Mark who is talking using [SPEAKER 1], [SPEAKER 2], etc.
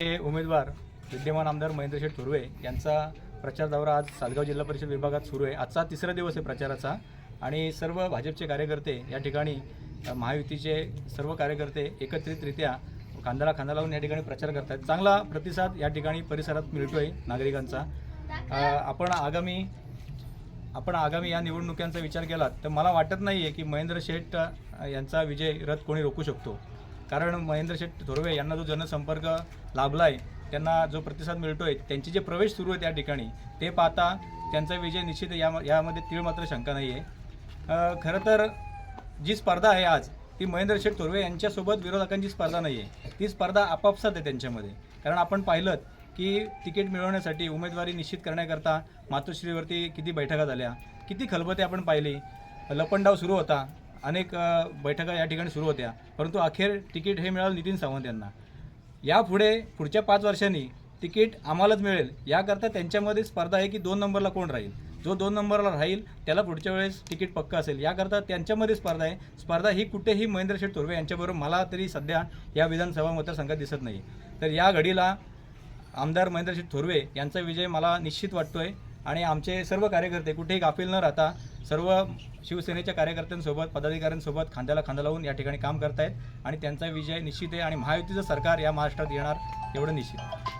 [SPEAKER 1] हे उमेदवार विद्यमान आमदार महेंद्र शेठ थोरवे यांचा प्रचार दौरा आज सालगाव जिल्हा परिषद विभागात सुरू आहे. आजचा तिसरा दिवस आहे प्रचाराचा आणि सर्व भाजपचे कार्यकर्ते या ठिकाणी महायुतीचे सर्व कार्यकर्ते एकत्रितरित्या खांद्याला खांदा लावून या ठिकाणी प्रचार करत आहेत चांगला प्रतिसाद या ठिकाणी परिसरात मिळतोय नागरिकांचा. आपण आगामी आपण आगामी या निवडणुकांचा विचार केला तर मला वाटत नाही आहे की महेंद्र शेठ यांचा विजय रथ कोणी रोखू शकतो. कारण महेंद्र शेठ थोरवे यांना जो जनसंपर्क लाभला आहे त्यांना जो प्रतिसाद मिळतो आहे त्यांचे जे प्रवेश सुरू आहे त्या ठिकाणी ते पाहता त्यांचा विजय निश्चित या यामध्ये तीळ मात्र शंका नाही आहे खरं तर जी स्पर्धा आहे आज ती महेंद्र शेठ थोरवे यांच्यासोबत विरोधकांची स्पर्धा नाही आहे ती स्पर्धा आपापसात आहे त्यांच्यामध्ये. कारण आपण पाहिलं की तिकीट मिळवण्यासाठी उमेदवारी निश्चित करण्याकरता मातोश्रीवरती किती बैठका झाल्या किती खलबते आपण पाहिली. लपंडाव सुरू होता. अनेक बैठका या ठिकाणी सुरू होत्या. परंतु अखेर तिकीट हे मिळालं नितीन सावंत यांना. यापुढे पुढच्या पाच वर्षांनी तिकीट आम्हालाच मिळेल याकरता त्यांच्यामध्ये स्पर्धा आहे की दोन नंबरला कोण राहील? जो दोन नंबरला राहील त्याला पुढच्या वेळेस तिकीट पक्क असेल. याकरता त्यांच्यामध्ये स्पर्धा आहे. स्पर्धा ही कुठेही महेंद्र शेठ थोरवे यांच्याबरोबर मला तरी सध्या या विधानसभा मतदारसंघात दिसत नाही. तर या घडीला आमदार महेंद्र शेठ थोरवे यांचा विजय मला निश्चित वाटतो आहे आणि आमचे सर्व कार्यकर्ते कुठेही गाफील न राहता सर्व शिवसेनेच्या कार्यकर्त्यांसोबत पदाधिकाऱ्यांसोबत खांद्याला खांदा लावून या ठिकाणी काम करतायत आणि त्यांचा विजय निश्चित आहे आणि महायुतीचं सरकार या महाराष्ट्रात येणार एवढं निश्चित.